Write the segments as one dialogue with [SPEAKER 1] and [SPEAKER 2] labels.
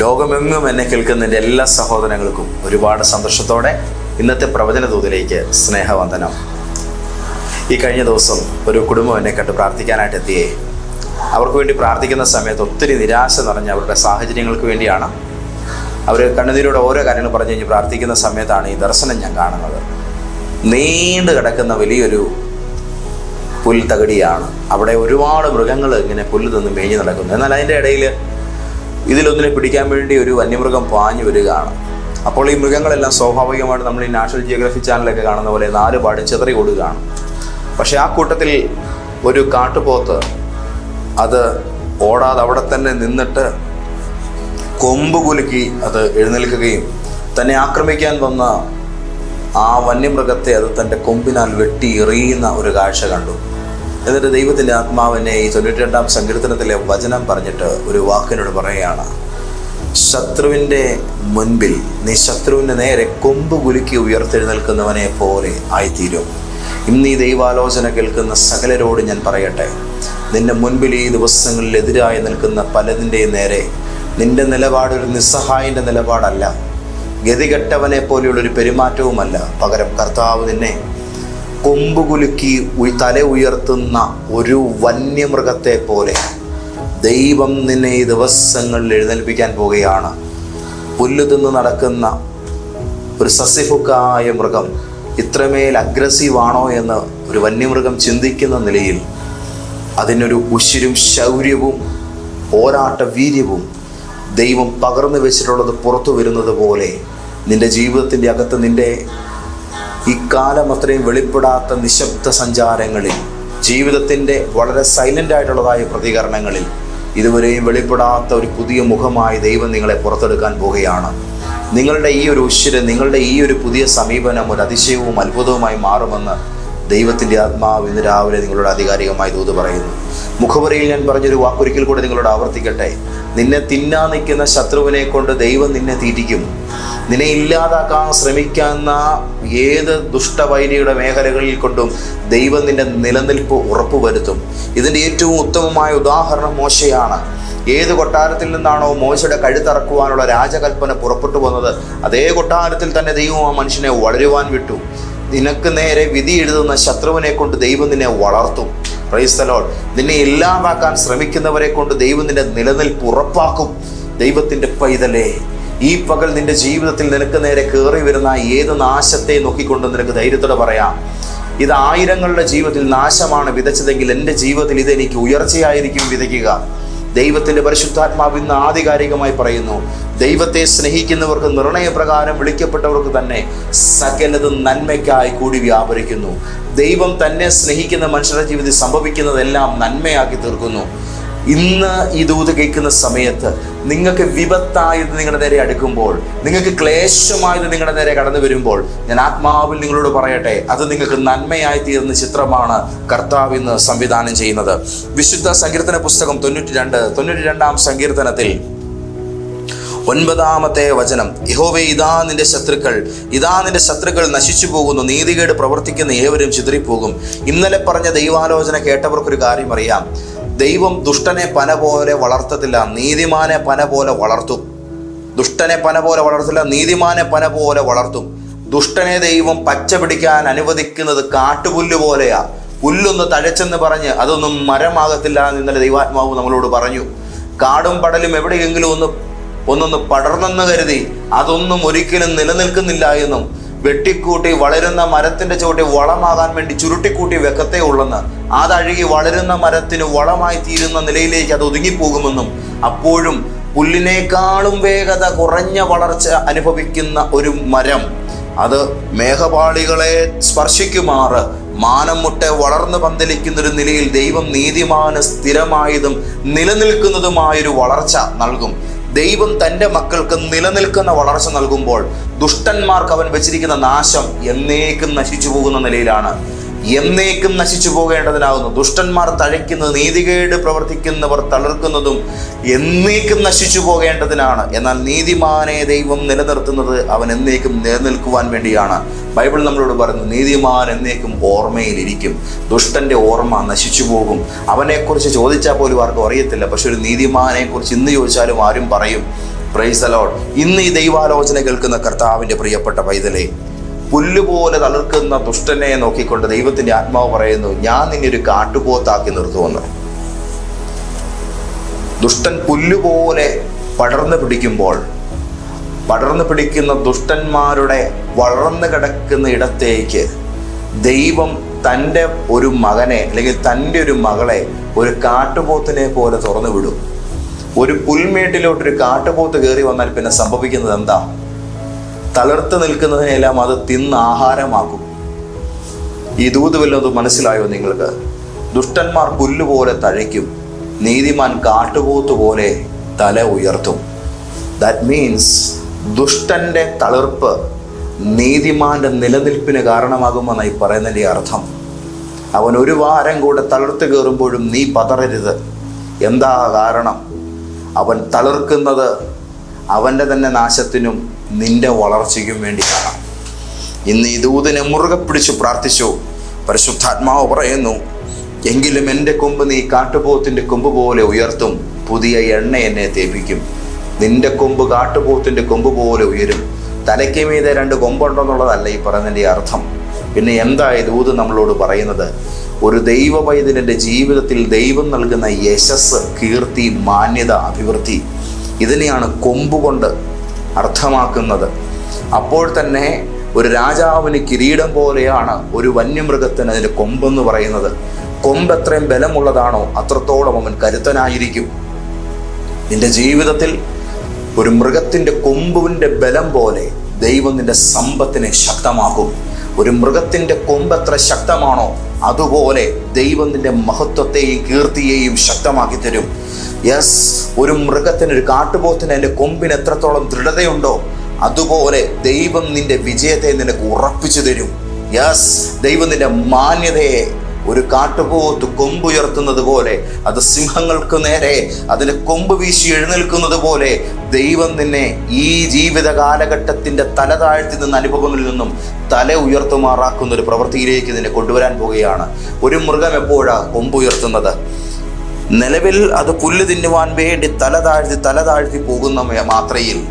[SPEAKER 1] ലോകമെങ്ങും എന്നെ കേൾക്കുന്നതിന്റെ എല്ലാ സഹോദരങ്ങൾക്കും ഒരുപാട് സന്തോഷത്തോടെ ഇന്നത്തെ പ്രവചന ദൂതിലേക്ക് സ്നേഹവന്ദനം. ഈ കഴിഞ്ഞ ദിവസം ഒരു കുടുംബം എന്നെ കണ്ട് പ്രാർത്ഥിക്കാനായിട്ട് എത്തിയേ. അവർക്ക് വേണ്ടി പ്രാർത്ഥിക്കുന്ന സമയത്ത് ഒത്തിരി നിരാശ നിറഞ്ഞ അവരുടെ സാഹചര്യങ്ങൾക്ക് വേണ്ടിയാണ്. അവർ കണ്ണുനീരോടെ ഓരോ കാര്യങ്ങൾ പറഞ്ഞു കഴിഞ്ഞ് പ്രാർത്ഥിക്കുന്ന സമയത്താണ് ഈ ദർശനം ഞാൻ കാണുന്നത്. നീണ്ടു കിടക്കുന്ന വലിയൊരു പുൽ തകടിയാണ് അവിടെ ഒരുപാട് മൃഗങ്ങൾ ഇങ്ങനെ പുല്ല് തിന്ന് മേഞ്ഞു നടക്കുന്നു. എന്നാൽ അതിന്റെ ഇടയിൽ ഇതിലൊന്നിനെ പിടിക്കാൻ വേണ്ടി ഒരു വന്യമൃഗം പാഞ്ഞു വരികയാണ്. അപ്പോൾ ഈ മൃഗങ്ങളെല്ലാം സ്വാഭാവികമായിട്ട് നമ്മൾ ഈ നാഷണൽ ജിയോഗ്രഫി ചാനലൊക്കെ കാണുന്ന പോലെ നാല് പാട് ചെതറി ഓടുകയാണ്. പക്ഷേ ആ കൂട്ടത്തിൽ ഒരു കാട്ടുപോത്ത് അത് ഓടാതെ അവിടെ തന്നെ നിന്നിട്ട് കൊമ്പ് കുലുക്കി അത് എഴുന്നേൽക്കുകയും തന്നെ ആക്രമിക്കാൻ വന്ന ആ വന്യമൃഗത്തെ അത് തന്റെ കൊമ്പിനാൽ വെട്ടി എറിയുന്ന ഒരു കാഴ്ച കണ്ടു. എന്നിട്ട് ദൈവത്തിന്റെ ആത്മാവിനെ ഈ തൊണ്ണൂറ്റി രണ്ടാം സങ്കീർത്തനത്തിലെ വചനം പറഞ്ഞിട്ട് ഒരു വാക്കിനോട് പറയുകയാണ്. ശത്രുവിന്റെ മുൻപിൽ നീ ശത്രുവിന്റെ നേരെ കൊമ്പ് കുലുക്കി ഉയർത്തെഴുന്നേൽക്കുന്നവനെ പോലെ ആയിത്തീരും. ഇന്ന് ഈ ദൈവാലോചന കേൾക്കുന്ന സകലരോട് ഞാൻ പറയട്ടെ. നിന്റെ മുൻപിൽ ഈ ദിവസങ്ങളിൽ എതിരായി നിൽക്കുന്ന പലതിന്റെയും നേരെ നിന്റെ നിലപാട് ഒരു നിസ്സഹായന്റെ നിലപാടല്ല. ഗതികെട്ടവനെ പോലെയുള്ളൊരു പെരുമാറ്റവുമല്ല. പകരം കർത്താവ് നിന്നെ കൊമ്പ് കുലുക്കി തല ഉയർത്തുന്ന ഒരു വന്യമൃഗത്തെ പോലെ ദൈവം നിന്നെ ഈ ദിവസങ്ങളിൽ എഴുന്നേൽപ്പിക്കാൻ പോവുകയാണ്. പുല്ല് തിന്ന് നടക്കുന്ന ഒരു സസ്യഭുക്കായ മൃഗം ഇത്രമേൽ അഗ്രസീവാണോ എന്ന് ഒരു വന്യമൃഗം ചിന്തിക്കുന്ന നിലയിൽ അതിനൊരു ഉശിരും ശൗര്യവും പോരാട്ട വീര്യവും ദൈവം പകർന്നു വെച്ചിട്ടുള്ളത് പുറത്തു വരുന്നത് പോലെ നിന്റെ ജീവിതത്തിന്റെ അകത്ത് നിന്റെ ഈ കാലം അത്രയും വെളിപ്പെടാത്ത നിശബ്ദ സഞ്ചാരങ്ങളിൽ ജീവിതത്തിന്റെ വളരെ സൈലന്റ് ആയിട്ടുള്ളതായ പ്രതികരണങ്ങളിൽ ഇതുവരെയും വെളിപ്പെടാത്ത ഒരു പുതിയ മുഖമായി ദൈവം നിങ്ങളെ പുറത്തെടുക്കാൻ പോവുകയാണ്. നിങ്ങളുടെ ഈ ഒരു ഉശ്വര് നിങ്ങളുടെ ഈ ഒരു പുതിയ സമീപനം ഒരു അതിശയവും അത്ഭുതവുമായി മാറുമെന്ന് ദൈവത്തിന്റെ ആത്മാവ് ഇന്ന് രാവിലെ നിങ്ങളോട് ആധികാരികമായി ദൂത് പറയുന്നു. മുഖവരയിൽ ഞാൻ പറഞ്ഞൊരു വാക്കൊരിക്കൽ കൂടെ നിങ്ങളോട് ആവർത്തിക്കട്ടെ. നിന്നെ തിന്നാ നിൽക്കുന്ന ശത്രുവിനെ കൊണ്ട് ദൈവം നിന്നെ തീറ്റിക്കും. നിന്നെ ഇല്ലാതാക്കാൻ ശ്രമിക്കുന്ന ഏത് ദുഷ്ടവൈരിയുടെ മേഖലകളിൽ കൊണ്ടും ദൈവം നിന്റെ നിലനിൽപ്പ് ഉറപ്പുവരുത്തും. ഇതിന്റെ ഏറ്റവും ഉത്തമമായ ഉദാഹരണം മോശയാണ്. ഏത് കൊട്ടാരത്തിൽ നിന്നാണോ മോശയുടെ കഴുത്തറക്കുവാനുള്ള രാജകൽപ്പന പുറപ്പെട്ടു വന്നത് അതേ കൊട്ടാരത്തിൽ തന്നെ ദൈവം ആ മനുഷ്യനെ വളരുവാൻ വിട്ടു. നിനക്ക് നേരെ വിധി എഴുതുന്ന ശത്രുവിനെ കൊണ്ട് ദൈവം നിന്നെ വളർത്തും. ക്രൈസ്തലോൾ നിന്നെ ഇല്ലാതാക്കാൻ ശ്രമിക്കുന്നവരെ കൊണ്ട് ദൈവം നിന്റെ നിലനിൽപ്പ് ഉറപ്പാക്കും. ദൈവത്തിന്റെ പൈതലേ. ഈ പകൽ നിന്റെ ജീവിതത്തിൽ നിനക്ക് നേരെ കയറി വരുന്ന ഏത് നാശത്തെ നോക്കിക്കൊണ്ട് നിനക്ക് ധൈര്യത്തോടെ പറയാം? ഇത് ആയിരങ്ങളുടെ ജീവിതത്തിൽ നാശമാണ് വിതച്ചതെങ്കിൽ എന്റെ ജീവിതത്തിൽ ഇത് എനിക്ക് ഉയർച്ചയായിരിക്കും വിതയ്ക്കുക. ദൈവത്തിന്റെ പരിശുദ്ധാത്മാവ് ഇന്ന് ആധികാരികമായി പറയുന്നു ദൈവത്തെ സ്നേഹിക്കുന്നവർക്ക് നിർണയപ്രകാരം വിളിക്കപ്പെട്ടവർക്ക് തന്നെ സകലതും നന്മയ്ക്കായി കൂടി വ്യാപരിക്കുന്നു. ദൈവം തന്നെ സ്നേഹിക്കുന്ന മനുഷ്യരുടെ ജീവിതത്തിൽ സംഭവിക്കുന്നതെല്ലാം നന്മയാക്കി തീർക്കുന്നു. ഇന്ന് ഈ ദൂത് കേൾക്കുന്ന സമയത്ത് നിങ്ങൾക്ക് വിപത്തായത് നിങ്ങളുടെ നേരെ അടുക്കുമ്പോൾ നിങ്ങൾക്ക് ക്ലേശമായത് നിങ്ങളുടെ നേരെ കടന്നു വരുമ്പോൾ ഞാൻ ആത്മാവിൽ നിങ്ങളോട് പറയട്ടെ അത് നിങ്ങൾക്ക് നന്മയായി തീർന്ന ചിത്രമാണ് കർത്താവ് ഇന്ന് സംവിധാനം ചെയ്യുന്നത്. വിശുദ്ധ സങ്കീർത്തന പുസ്തകം തൊണ്ണൂറ്റി രണ്ട് തൊണ്ണൂറ്റി രണ്ടാം സങ്കീർത്തനത്തിൽ ഒൻപതാമത്തെ വചനം യഹോവേ ഇതാ നിന്റെ ശത്രുക്കൾ. ഇതാ നിന്റെ ശത്രുക്കൾ നശിച്ചു പോകുന്നു. നീതികേട് പ്രവർത്തിക്കുന്ന ഏവരും ചിതറിപ്പോകും. ഇന്നലെ പറഞ്ഞ ദൈവാലോചന കേട്ടവർക്കൊരു കാര്യം അറിയാം. ദൈവം ദുഷ്ടനെ പന പോലെ വളർത്തത്തില്ല നീതിമാനെ പന പോലെ വളർത്തും. ദുഷ്ടനെ പന പോലെ വളർത്തില്ല നീതിമാനെ പന പോലെ വളർത്തും. ദുഷ്ടനെ ദൈവം പച്ച പിടിക്കാൻ അനുവദിക്കുന്നത് കാട്ടുപുല്ല് പോലെയാ. പുല്ലൊന്ന് തഴച്ചെന്ന് പറഞ്ഞ് അതൊന്നും മരമാകത്തില്ല എന്ന് ഇന്നലെ ദൈവാത്മാവ് നമ്മളോട് പറഞ്ഞു. കാടും പടലും എവിടെയെങ്കിലും ഒന്ന് ഒന്നൊന്ന് പടർന്നെന്ന് കരുതി അതൊന്നും ഒരിക്കലും നിലനിൽക്കുന്നില്ല എന്നും വെട്ടിക്കൂട്ടി വളരുന്ന മരത്തിന്റെ ചുവട്ടി വളമാകാൻ വേണ്ടി ചുരുട്ടിക്കൂട്ടി വെക്കത്തേ ഉള്ളെന്ന്. അതഴുകി വളരുന്ന മരത്തിന് വളമായി തീരുന്ന നിലയിലേക്ക് അത് ഒതുങ്ങിപ്പോകുമെന്നും അപ്പോഴും പുല്ലിനേക്കാളും വേഗത കുറഞ്ഞ വളർച്ച അനുഭവിക്കുന്ന ഒരു മരം. അത് മേഘപാളികളെ സ്പർശിക്കുമാറ്. മാനം മുട്ടെ വളർന്നു പന്തലിക്കുന്ന ഒരു നിലയിൽ ദൈവം നീതിമാന് സ്ഥിരമായതും നിലനിൽക്കുന്നതുമായൊരു വളർച്ച നൽകും. ദൈവം തന്റെ മക്കൾക്ക് നിലനിൽക്കുന്ന വളർച്ച നൽകുമ്പോൾ ദുഷ്ടന്മാർക്ക് അവൻ വെച്ചിരിക്കുന്ന നാശം എന്നേക്കും നശിച്ചു പോകുന്ന നിലയിലാണ്. എന്നേക്കും നശിച്ചു പോകേണ്ടതിനാകുന്നു ദുഷ്ടന്മാർ തഴയ്ക്കുന്നത് നീതികേട് പ്രവർത്തിക്കുന്നവർ തളർക്കുന്നതും എന്നേക്കും നശിച്ചു പോകേണ്ടതിനാണ്. എന്നാൽ നീതിമാനെ ദൈവം നിലനിർത്തുന്നത് അവൻ എന്നേക്കും നിലനിൽക്കുവാൻ വേണ്ടിയാണ്. ബൈബിൾ നമ്മളോട് പറയുന്നു നീതിമാൻ എന്നേക്കും ഓർമ്മയിലിരിക്കും. ദുഷ്ടന്റെ ഓർമ്മ നശിച്ചു പോകും. അവനെക്കുറിച്ച് ചോദിച്ചാൽ പോലും ആർക്കും അറിയത്തില്ല. പക്ഷെ ഒരു നീതിമാനെ കുറിച്ച് ഇന്ന് ചോദിച്ചാലും ആരും പറയും. പ്രൈസ് അലോട്ട് ഇന്ന് ഈ ദൈവാലോചന കേൾക്കുന്ന കർത്താവിന്റെ പ്രിയപ്പെട്ട പൈതലെ പുല്ലുപോലെ തളിർക്കുന്ന ദുഷ്ടനെ നോക്കിക്കൊണ്ട് ദൈവത്തിന്റെ ആത്മാവ് പറയുന്നു ഞാൻ നിന്നെ ഒരു കാട്ടുപോത്താക്കി നിർത്തുമെന്ന്. ദുഷ്ടൻ പുല്ലുപോലെ പടർന്നു പിടിക്കുമ്പോൾ പടർന്നു പിടിക്കുന്ന ദുഷ്ടന്മാരുടെ വളർന്നു കിടക്കുന്ന ഇടത്തേക്ക് ദൈവം തന്റെ ഒരു മകനെ അല്ലെങ്കിൽ തന്റെ ഒരു മകളെ ഒരു കാട്ടുപോത്തിനെ പോലെ തുറന്നു വിടും. ഒരു പുൽമേട്ടിലോട്ട് ഒരു കാട്ടുപോത്ത് കയറി വന്നാൽ പിന്നെ സംഭവിക്കുന്നത് എന്താ? തളർത്ത് നിൽക്കുന്നതിനെല്ലാം അത് തിന്ന് ആഹാരമാക്കും. ഈ ദൂത് വല്ലതും മനസ്സിലായോ നിങ്ങൾക്ക്? ദുഷ്ടന്മാർ പുല്ലുപോലെ തഴയ്ക്കും. നീതിമാൻ കാട്ടുപോത്ത് പോലെ തല ഉയർത്തും. ദാറ്റ് മീൻസ് ദുഷ്ടന്റെ തളിർപ്പ് നീതിമാന്റെ നിലനിൽപ്പിന് കാരണമാകുമെന്നായി പറയുന്നതിന്റെ അർത്ഥം. അവൻ ഒരു വാരം കൂടെ തളിർത്ത് കയറുമ്പോഴും നീ പതറരുത്. എന്താ കാരണം? അവൻ തളിർക്കുന്നത് അവന്റെ തന്നെ നാശത്തിനും നിന്റെ വളർച്ചയ്ക്കും വേണ്ടിയാണ് ഇന്ന് ഈ ദൂതിനെ മുറുകെ പിടിച്ച് പ്രാർത്ഥിച്ചു. പരിശുദ്ധാത്മാവ് പറയുന്നു എങ്കിലും എന്റെ കൊമ്പ് നീ കാട്ടുപോത്തിന്റെ കൊമ്പ് പോലെ ഉയർത്തും പുതിയ എണ്ണ എന്നെ തേപ്പിക്കും. നിന്റെ കൊമ്പ് കാട്ടുപോത്തിന്റെ കൊമ്പ് പോലെ ഉയരും. തലയ്ക്ക് മീതെ രണ്ട് കൊമ്പുണ്ടെന്നുള്ളതല്ല ഈ പറയുന്നതിന്റെ അർത്ഥം. പിന്നെ എന്താ ഈ ദൂത് നമ്മളോട് പറയുന്നത്? ഒരു ദൈവ പൈതലിന്റെ ജീവിതത്തിൽ ദൈവം നൽകുന്ന യശസ് കീർത്തി മാന്യത അഭിവൃദ്ധി. ഇതിനെയാണ് കൊമ്പുകൊണ്ട് അർത്ഥമാക്കുന്നത്. അപ്പോൾ തന്നെ ഒരു രാജാവിന് കിരീടം പോലെയാണ് ഒരു വന്യമൃഗത്തിന് അതിന്റെ കൊമ്പെന്ന് പറയുന്നത്. കൊമ്പ് എത്രയും ബലമുള്ളതാണോ അത്രത്തോളം അവൻ കരുത്തനായിരിക്കും. നിന്റെ ജീവിതത്തിൽ ഒരു മൃഗത്തിന്റെ കൊമ്പുവിന്റെ ബലം പോലെ ദൈവം നിന്റെ സമ്പത്തിനെ ശക്തമാക്കും. ഒരു മൃഗത്തിന്റെ കൊമ്പ് എത്ര ശക്തമാണോ അതുപോലെ ദൈവം നിന്റെ മഹത്വത്തെയും കീർത്തിയെയും ശക്തമാക്കി തരും. യെസ് ഒരു മൃഗത്തിന് ഒരു കാട്ടുപോത്തിന് അതിന്റെ കൊമ്പിന് എത്രത്തോളം ദൃഢതയുണ്ടോ അതുപോലെ ദൈവം നിന്റെ വിജയത്തെ നിനക്ക് ഉറപ്പിച്ചു തരും. യെസ് ദൈവം നിന്റെ മാന്യതയെ ഒരു കാട്ടുപോത്ത് കൊമ്പുയർത്തുന്നത് പോലെ അത് സിംഹങ്ങൾക്ക് നേരെ അതിന് കൊമ്പ് വീശി എഴുന്നേൽക്കുന്നത് പോലെ ദൈവം നിന്നെ ഈ ജീവിത കാലഘട്ടത്തിന്റെ തല താഴ്ത്തി നിന്ന് അനുഭവങ്ങളിൽ നിന്നും തല ഉയർത്തുമാറാക്കുന്ന ഒരു പ്രവൃത്തിയിലേക്ക് നിന്നെ കൊണ്ടുവരാൻ പോവുകയാണ്. ഒരു മൃഗം എപ്പോഴാണ് കൊമ്പുയർത്തുന്നത് നിലവിൽ അത് പുല്ല് തിന്നുവാൻ വേണ്ടി തല താഴ്ത്തി തല താഴ്ത്തി പോകുന്ന മാത്രയിൽ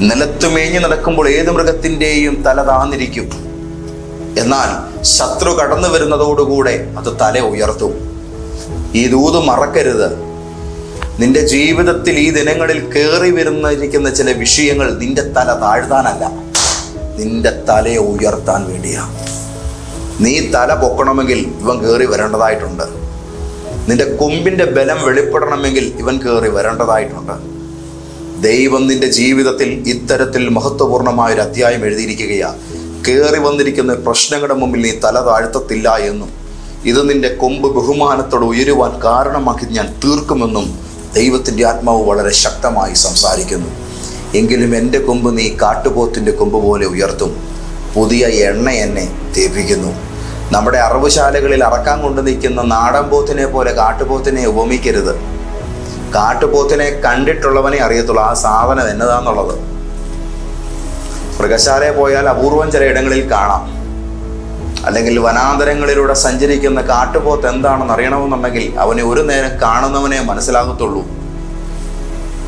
[SPEAKER 1] നിലത്ത് മേഞ്ഞു നടക്കുമ്പോൾ ഏത് മൃഗത്തിന്റെയും തല താന്നിരിക്കും. എന്നാൽ ശത്രു കടന്നു വരുന്നതോടുകൂടെ അത് തല ഉയർത്തും. ഈ ദൂത് മറക്കരുത്. നിന്റെ ജീവിതത്തിൽ ഈ ദിനങ്ങളിൽ കയറി വരുന്നിരിക്കുന്ന ചില വിഷയങ്ങൾ നിന്റെ തല താഴ്ത്താനല്ല. നിന്റെ തലയെ ഉയർത്താൻ വേണ്ടിയാ നീ തല പൊക്കണമെങ്കിൽ ഇവൻ കയറി വരേണ്ടതായിട്ടുണ്ട്. നിന്റെ കൊമ്പിന്റെ ബലം വെളിപ്പെടണമെങ്കിൽ ഇവൻ കയറി വരേണ്ടതായിട്ടുണ്ട്. ദൈവം നിന്റെ ജീവിതത്തിൽ ഇത്തരത്തിൽ മഹത്വപൂർണമായ ഒരു അധ്യായം എഴുതിയിരിക്കുകയാണ് കയറി വന്നിരിക്കുന്ന പ്രശ്നങ്ങളുടെ മുമ്പിൽ നീ തല താഴ്ത്തത്തില്ല എന്നും ഇത് നിന്റെ കൊമ്പ് ബഹുമാനത്തോട് ഉയരുവാൻ കാരണമാക്കി ഞാൻ തീർക്കുമെന്നും ദൈവത്തിന്റെ ആത്മാവ് വളരെ ശക്തമായി സംസാരിക്കുന്നു. എങ്കിലും എന്റെ കൊമ്പ് നീ കാട്ടുപോത്തിന്റെ കൊമ്പ് പോലെ ഉയർത്തും. പുതിയ എണ്ണ എന്നെ തേപ്പിക്കുന്നു. നമ്മുടെ അറവുശാലകളിൽ അറക്കാൻ കൊണ്ടു നിൽക്കുന്ന നാടൻ പോത്തിനെ പോലെ കാട്ടുപോത്തിനെ ഉപമിക്കരുത്. കാട്ടുപോത്തിനെ കണ്ടിട്ടുള്ളവനെ അറിയത്തുള്ളൂ. ആ സാധനം എന്നതാന്നുള്ളത്. മൃഗശാലയിൽ പോയാൽ അപൂർവം ചില ഇടങ്ങളിൽ കാണാം. അല്ലെങ്കിൽ വനാന്തരങ്ങളിലൂടെ സഞ്ചരിക്കുന്ന കാട്ടുപോത്ത് എന്താണെന്ന് അറിയണമെന്നുണ്ടെങ്കിൽ അവനെ ഒരു നേരം കാണുന്നവനെ മനസ്സിലാകത്തുള്ളൂ.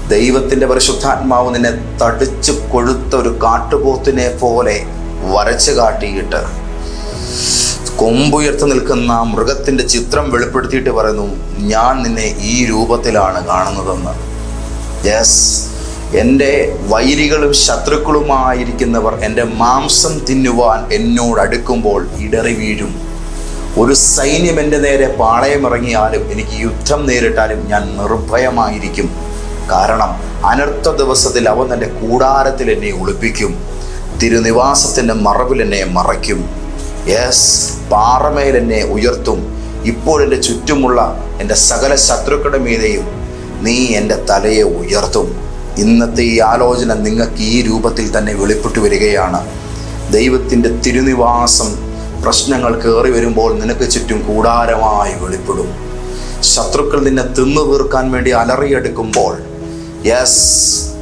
[SPEAKER 1] ദൈവത്തിന്റെ പരിശുദ്ധാത്മാവ് നിന്നെ തടിച്ചു കൊഴുത്ത ഒരു കാട്ടുപോത്തിനെ പോലെ വരച്ചു കാട്ടിയിട്ട് കൊമ്പുയർത്ത് നിൽക്കുന്ന മൃഗത്തിന്റെ ചിത്രം വെളിപ്പെടുത്തിയിട്ട് പറയുന്നു ഞാൻ നിന്നെ ഈ രൂപത്തിലാണ് കാണുന്നതെന്ന്. യെസ് എന്റെ വൈരികളും ശത്രുക്കളുമായിരിക്കുന്നവർ എന്റെ മാംസം തിന്നുവാൻ എന്നോട് അടുക്കുമ്പോൾ ഇടറി വീഴും. ഒരു സൈന്യം എന്റെ നേരെ പാളയമിറങ്ങിയാലും എനിക്ക് യുദ്ധം നേരിട്ടാലും ഞാൻ നിർഭയമായിരിക്കും. കാരണം അനർത്ഥ ദിവസത്തിൽ അവൻ എന്റെ കൂടാരത്തിൽ എന്നെ ഒളിപ്പിക്കും തിരുനിവാസത്തിന്റെ മറവിൽ എന്നെ മറയ്ക്കും. യെസ് പാറമേൽ എന്നെ ഉയർത്തും. ഇപ്പോൾ എന്റെ ചുറ്റുമുള്ള എന്റെ സകല ശത്രുക്കളുടെ മീതെയും നീ എന്റെ തലയെ ഉയർത്തും. ഇന്നത്തെ ഈ ആലോചന നിങ്ങൾക്ക് ഈ രൂപത്തിൽ തന്നെ വെളിപ്പെട്ടു വരികയാണ്. ദൈവത്തിന്റെ തിരുനിവാസം പ്രശ്നങ്ങൾ കയറി വരുമ്പോൾ നിനക്ക് ചുറ്റും കൂടാരമായി വെളിപ്പെടും. ശത്രുക്കൾ നിന്നെ തിന്നു തീർക്കാൻ വേണ്ടി അലറിയെടുക്കുമ്പോൾ യെസ്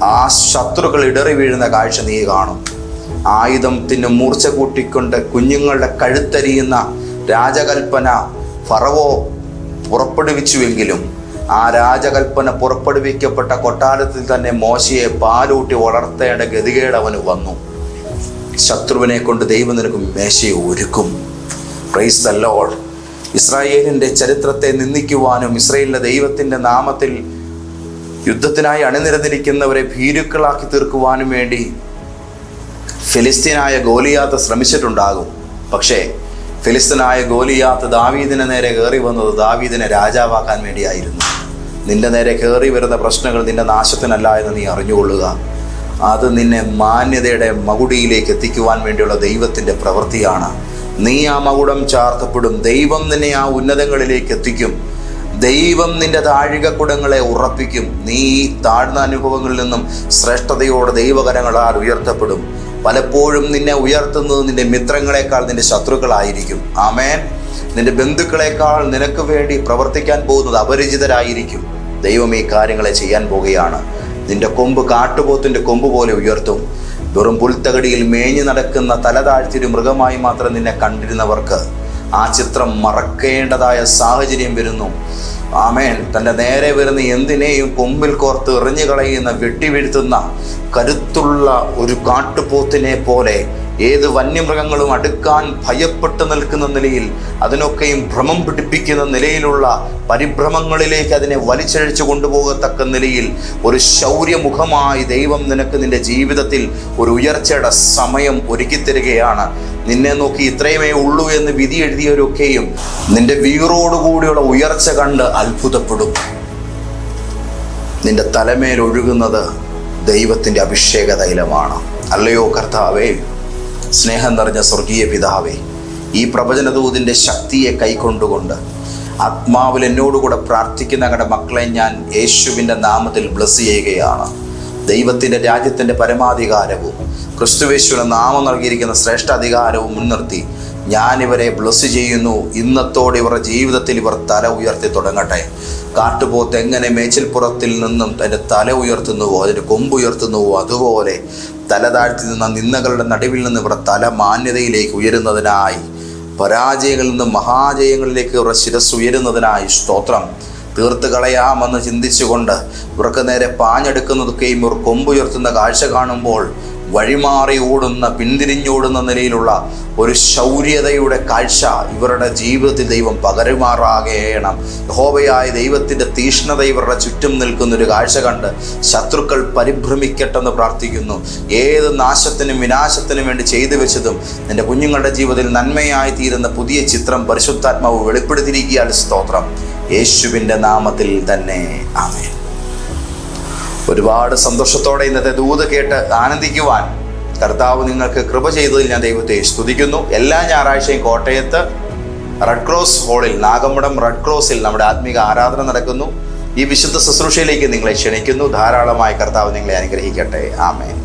[SPEAKER 1] ആ ശത്രുക്കൾ ഇടറി വീഴുന്ന കാഴ്ച നീ കാണും. ആയുധത്തിന് മൂർച്ച കൂട്ടിക്കൊണ്ട് കുഞ്ഞുങ്ങളുടെ കഴുത്തരിയുന്ന രാജകൽപ്പന ഫറവോ പുറപ്പെടുവിച്ചുവെങ്കിലും ആ രാജകൽപ്പന പുറപ്പെടുവിക്കപ്പെട്ട കൊട്ടാരത്തിൽ തന്നെ മോശയെ പാലൂട്ടി വളർത്തേണ്ട ഗതികേട് അവന് വന്നു. ശത്രുവിനെ കൊണ്ട് ദൈവം നിനക്ക് മേശയെ ഒരുക്കും. പ്രൈസ് ദ ലോഡ് ഇസ്രായേലിന്റെ ചരിത്രത്തെ നിന്ദിക്കുവാനും ഇസ്രായേലിന്റെ ദൈവത്തിന്റെ നാമത്തിൽ യുദ്ധത്തിനായി അണിനിരന്നിരിക്കുന്നവരെ ഭീരുക്കളാക്കി തീർക്കുവാനും വേണ്ടി ഫിലിസ്തീനായ ഗോലിയാത്ത് ശ്രമിച്ചിട്ടുണ്ടാകും. പക്ഷേ ഫിലിസ്തീനായ ഗോലിയാത്ത് ദാവീദിനെ നേരെ കയറി വന്നത് ദാവീദിനെ രാജാവാക്കാൻ വേണ്ടിയായിരുന്നു. നിന്റെ നേരെ കയറി വരുന്ന പ്രശ്നങ്ങൾ നിന്റെ നാശത്തിനല്ല എന്ന് നീ അറിഞ്ഞുകൊള്ളുക. അത് നിന്നെ മാന്യതയുടെ മകുടിയിലേക്ക് എത്തിക്കുവാൻ വേണ്ടിയുള്ള ദൈവത്തിന്റെ പ്രവൃത്തിയാണ്. നീ ആ മകുടം ചാർത്തപ്പെടും. ദൈവം നിന്നെ ആ ഉന്നതങ്ങളിലേക്ക് എത്തിക്കും. ദൈവം നിന്റെ താഴികക്കുടങ്ങളെ ഉറപ്പിക്കും. നീ താഴ്ന്ന അനുഭവങ്ങളിൽ നിന്നും ശ്രേഷ്ഠതയോടെ ദൈവകരങ്ങളാൽ ഉയർത്തപ്പെടും. പലപ്പോഴും നിന്നെ ഉയർത്തുന്നത് നിന്റെ മിത്രങ്ങളെക്കാൾ നിന്റെ ശത്രുക്കളായിരിക്കും. ആമേൻ. നിന്റെ ബന്ധുക്കളെക്കാൾ നിനക്ക് വേണ്ടി പ്രവർത്തിക്കാൻ പോകുന്നത് അപരിചിതരായിരിക്കും. ദൈവം ഈ കാര്യങ്ങളെ ചെയ്യാൻ പോവുകയാണ് നിന്റെ കൊമ്പ് കാട്ടുപോത്തിന്റെ കൊമ്പ് പോലെ ഉയർത്തും. വെറും പുൽത്തകടിയിൽ മേഞ്ഞു നടക്കുന്ന തല താഴ്ത്തിയൊരു മൃഗമായി മാത്രം നിന്നെ കണ്ടിരുന്നവർക്ക് ആ ചിത്രം മറക്കേണ്ടതായ സാഹചര്യം വരുന്നു. ആമേൻ. തന്റെ നേരെ വരുന്ന എന്തിനേയും കൊമ്പിൽ കോർത്ത് എറിഞ്ഞു കളയുന്ന വെട്ടിവീഴ്ത്തുന്ന കരുത്തുള്ള ഒരു കാട്ടുപോത്തിനെ പോലെ ഏത് വന്യമൃഗങ്ങളും അടുക്കാൻ ഭയപ്പെട്ടു നിൽക്കുന്ന നിലയിൽ അതിനൊക്കെയും ഭ്രമം പിടിപ്പിക്കുന്ന നിലയിലുള്ള പരിഭ്രമങ്ങളിലേക്ക് അതിനെ വലിച്ചഴിച്ചു കൊണ്ടുപോകത്തക്ക നിലയിൽ ഒരു ശൗര്യമുഖമായി ദൈവം നിനക്ക് നിന്റെ ജീവിതത്തിൽ ഒരു ഉയർച്ചയുടെ സമയം ഒരുക്കിത്തരികയാണ്. നിന്നെ നോക്കി ഇത്രയുമേ ഉള്ളൂ എന്ന് വിധി എഴുതിയവരൊക്കെയും നിന്റെ വീറോടുകൂടിയുള്ള ഉയർച്ച കണ്ട് അത്ഭുതപ്പെടും. നിന്റെ തലമേലൊഴുകുന്നത് ദൈവത്തിന്റെ അഭിഷേക തൈലമാണ് അല്ലയോ കർത്താവേ? സ്നേഹം നിറഞ്ഞ സ്വർഗീയ പിതാവേ ഈ പ്രവചനദൂതിന്റെ ശക്തിയെ കൈക്കൊണ്ടുകൊണ്ട് ആത്മാവിൽ എന്നോടുകൂടെ പ്രാർത്ഥിക്കുന്ന ഞങ്ങളുടെ മക്കളെ ഞാൻ യേശുവിന്റെ നാമത്തിൽ ബ്ലസ് ചെയ്യുകയാണ്. ദൈവത്തിന്റെ രാജ്യത്തിന്റെ പരമാധികാരവും ക്രിസ്തുവേശുവിന് നാമം നൽകിയിരിക്കുന്ന ശ്രേഷ്ഠ അധികാരവും മുൻനിർത്തി ഞാൻ ഇവരെ ബ്ലസ് ചെയ്യുന്നു. ഇന്നത്തോടെ ഇവരുടെ ജീവിതത്തിൽ ഇവർ തല ഉയർത്തി തുടങ്ങട്ടെ. കാട്ടുപോത്ത് എങ്ങനെ മേച്ചിൽപ്പുറത്തിൽ നിന്നും തന്റെ തല ഉയർത്തുന്നുവോ അതിന്റെ കൊമ്പ് ഉയർത്തുന്നുവോ അതുപോലെ തല താഴ്ത്തി നിന്ന നിന്നകളുടെ നടുവിൽ നിന്ന് ഇവരുടെ തല മാന്യതയിലേക്ക് ഉയരുന്നതിനായി പരാജയങ്ങളിൽ നിന്ന് മഹാജയങ്ങളിലേക്ക് ഇവരുടെ ശിരസ് ഉയരുന്നതിനായി സ്തോത്രം. തീർത്ത് കളയാമെന്ന് ചിന്തിച്ചുകൊണ്ട് ഇവർക്ക് നേരെ പാഞ്ഞെടുക്കുന്നതൊക്കെയും ഇവർ കൊമ്പുയർത്തുന്ന കാഴ്ച കാണുമ്പോൾ വഴിമാറി ഓടുന്ന പിന്തിരിഞ്ഞോടുന്ന നിലയിലുള്ള ഒരു ശൗര്യതയുടെ കാഴ്ച ഇവരുടെ ജീവിതത്തിൽ ദൈവം പകരുമാറാകേണം. യഹോവയായ ദൈവത്തിന്റെ തീഷ്ണത ഇവരുടെ ചുറ്റും നിൽക്കുന്നൊരു കാഴ്ച കണ്ട് ശത്രുക്കൾ പരിഭ്രമിക്കട്ടെന്ന് പ്രാർത്ഥിക്കുന്നു. ഏത് നാശത്തിനും വിനാശത്തിനും വേണ്ടി ചെയ്തു വെച്ചതും നിന്റെ കുഞ്ഞുങ്ങളുടെ ജീവിതത്തിൽ നന്മയായി തീരുന്ന പുതിയ ചിത്രം പരിശുദ്ധാത്മാവ് വെളിപ്പെടുത്തിയിരിക്കുകയാണ് സ്തോത്രം. യേശുവിന്റെ നാമത്തിൽ തന്നെ. ആമേൻ. ഒരുപാട് സന്തോഷത്തോടെ ഇന്നത്തെ ദൂത് കേട്ട് ആനന്ദിക്കുവാൻ കർത്താവ് നിങ്ങൾക്ക് കൃപ ചെയ്തതിൽ ഞാൻ ദൈവത്തെ സ്തുതിക്കുന്നു. എല്ലാ ഞായറാഴ്ചയും കോട്ടയത്ത് റെഡ് ക്രോസ് ഹാളിൽ നാഗമ്പടം റെഡ് ക്രോസിൽ നമ്മുടെ ആത്മീക ആരാധന നടക്കുന്നു. ഈ വിശുദ്ധ ശുശ്രൂഷയിലേക്ക് നിങ്ങളെ ക്ഷണിക്കുന്നു. ധാരാളമായി കർത്താവ് നിങ്ങളെ അനുഗ്രഹിക്കട്ടെ. ആമേ